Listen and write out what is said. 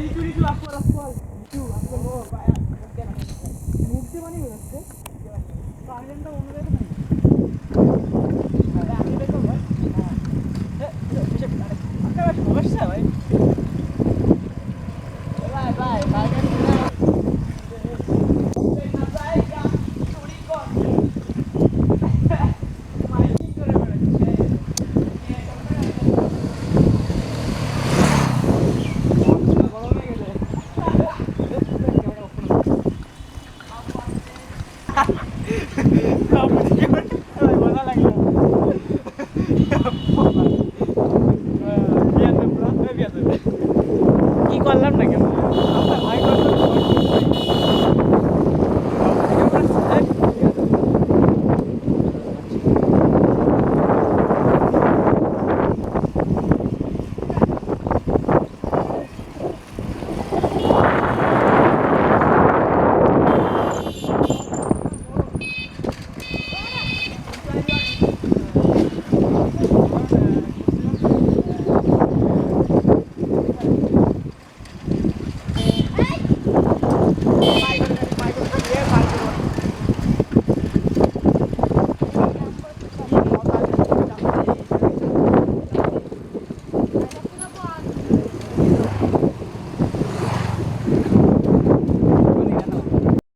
লিচু লিচু আপু আপু লিচু আপু মুখ দিয়ে বানিয়ে বেরোচ্ছে করলাম না কেমন